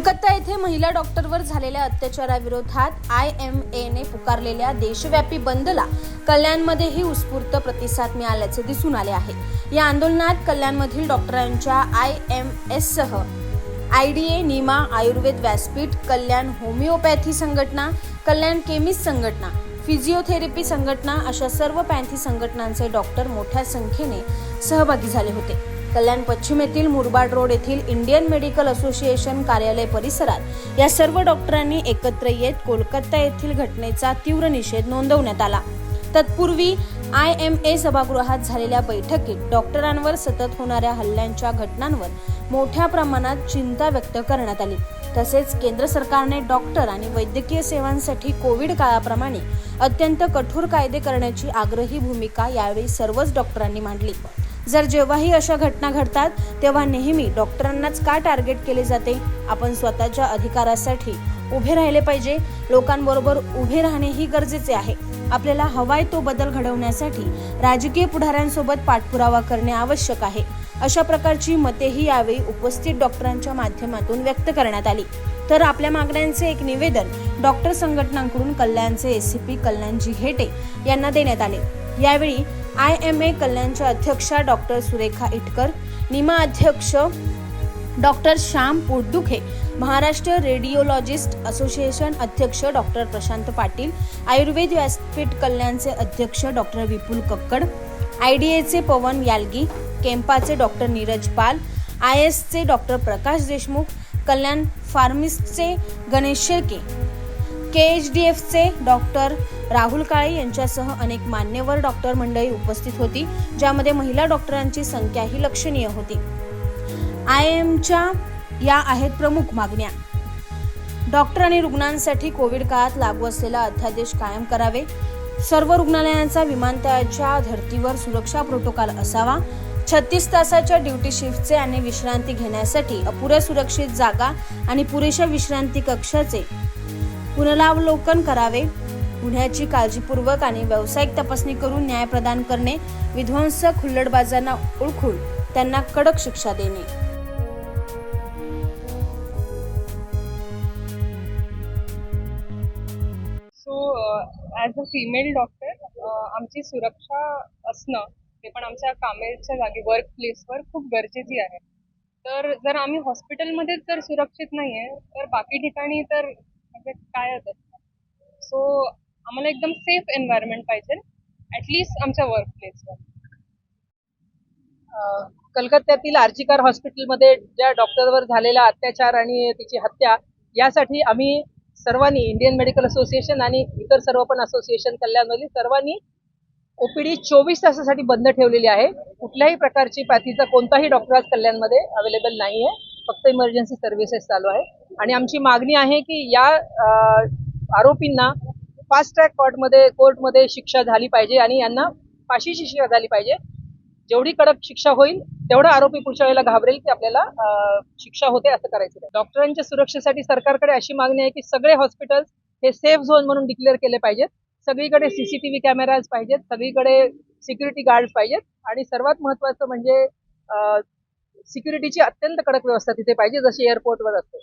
महिला डॉक्टरवर झालेल्या अत्याचाराविरोधात I am एने पुकारलेल्या देशव्यापी बंदला कल्याणमध्येही उत्स्फूर्त प्रतिसाद मिळाल्याचे दिसून आले आहे. या आंदोलनात कल्याणमधील डॉक्टरांच्या I M एससह I D A NIMA Ayurved Vyaspeeth Kalyan homeopathy संघटना कल्याण केमिस्ट संघटना फिजिओथेरपी संघटना अशा सर्व पॅन्थी संघटनांचे डॉक्टर मोठ्या संख्येने सहभागी झाले होते. कल्याण पश्चिम येथील मुरबाड रोड येथील इंडियन मेडिकल असोसिएशन कार्यालय परिसरात या सर्व डॉक्टरांनी एकत्र येत कोलकाता येथील घटनेचा तीव्र निषेध नोंदवण्यात आला. तत्पूर्वी आय एम ए सभागृहात झालेल्या बैठकीत डॉक्टरांवर सतत होणाऱ्या हल्ल्यांच्या घटनांवर मोठ्या प्रमाणात चिंता व्यक्त करण्यात आली. तसेच केंद्र सरकारने डॉक्टर आणि वैद्यकीय सेवांसाठी कोविड काळाप्रमाणे अत्यंत कठोर कायदे करण्याची आग्रही भूमिका यावेळी सर्वच डॉक्टरांनी मांडली. जर जेव्हाही अशा घटना घडतात तेव्हा नेहमी डॉक्टरांनाच का टार्गेट केले जाते? आपण स्वतःच्या अधिकारासाठी उभे राहिले पाहिजे. लोकांबरोबर उभे राहणेही गरजेचे आहे. आपल्याला हवाय तो बदल घडवण्यासाठी राजकीय पुढाऱ्यांसोबत पाठपुरावा करणे आवश्यक आहे. अशा प्रकारची मतेही यावेळी उपस्थित डॉक्टरांच्या माध्यमातून व्यक्त करण्यात आली. तर आपल्या मागण्यांचे एक निवेदन डॉक्टर संघटनांकडून कल्याणचे एसीपी कल्याणजी हेटे यांना देण्यात आले. यावेळी आय एम ए कल्याणच्या अध्यक्षा डॉक्टर सुरेखा इटकर निमा अध्यक्ष doctor Shyam Potdukhe Maharashtra radiologist association अध्यक्ष डॉक्टर प्रशांत पाटील आयुर्वेद व्यासपीठ कल्याणचे अध्यक्ष doctor Vipul Kakkad I D एचे पवन यालगी केम्पाचे डॉक्टर नीरज पाल आय एसचे doctor Prakash Deshmukh Kalyan फार्मिस्टचे Ganesh Shelke K H D एफचे doctor Rahul Kale यांच्यासह अनेक मान्यवर डॉक्टर मंडळी उपस्थित होती ज्यामध्ये महिला डॉक्टरांची संख्याही लक्षणीय होती. आय एमच्या या आहेत प्रमुख मागण्या. डॉक्टर आणि रुग्णांसाठी कोविड काळात लागू असलेला अध्यादेश कायम करावे. सर्व रुग्णालयांचा विमानतळाच्या धर्तीवर सुरक्षा प्रोटोकॉल असावा. छत्तीस तासाच्या ड्युटी शिफ्टचे आणि विश्रांती घेण्यासाठी अपुऱ्या सुरक्षित जागा आणि पुरेशा विश्रांती कक्षाचे पुनरावलोकन करावे. गुन्ह्याची काळजीपूर्वक आणि व्यावसायिक तपासणी करून न्याय प्रदान करणे. विध्वंसक हुल्लडबाजांना ओळखून त्यांना कडक शिक्षा देणे. So as a female doctor आमची सुरक्षा असणं ते पण आमच्या कामेच्या जागी वर्क प्लेसवर खूप गरजेची आहे. तर जर आम्ही हॉस्पिटलमध्येच जर सुरक्षित नाही आहे तर बाकी ठिकाणी तर म्हणजे कायच असतं सो आम्हाला एकदम सेफ एन्व्हायरमेंट पाहिजे. ॲटलिस्ट आमच्या वर्क प्लेसवर कलकत्त्यातील आर्जिकार हॉस्पिटलमध्ये ज्या डॉक्टरवर झालेला अत्याचार आणि तिची हत्या यासाठी आम्ही सर्वांनी इंडियन मेडिकल असोसिएशन आणि इतर सर्व पण असोसिएशन कल्याणमधील सर्वांनी ओपीडी चोवीस तासासाठी बंद ठेवलेली आहे. कुठल्याही प्रकारची पॅथीचा कोणताही डॉक्टर आज कल्याणमध्ये अवेलेबल नाही आहे फक्त इमर्जन्सी सर्व्हिसेस चालू आहे. आणि आमची मागणी आहे की या आरोपींना फास्ट ट्रॅक कोर्टमध्ये कोर्टमध्ये शिक्षा झाली पाहिजे आणि यांना फाशीची शिक्षा झाली पाहिजे. जेवढी कडक शिक्षा होईल तेवढा आरोपी पुढच्या वेळेला घाबरेल की आपल्याला शिक्षा होते असं करायचं डॉक्टरांच्या सुरक्षेसाठी सरकारकडे अशी मागणी आहे की सगळे हॉस्पिटल हे सेफ झोन म्हणून डिक्लेअर केले पाहिजेत. सगळीकडे सीसीटीव्ही कॅमेराज पाहिजेत. सगळीकडे सिक्युरिटी गार्ड पाहिजेत. आणि सर्वात महत्वाचं म्हणजे सिक्युरिटीची अत्यंत कडक व्यवस्था तिथे पाहिजे जशी एअरपोर्टवर असते.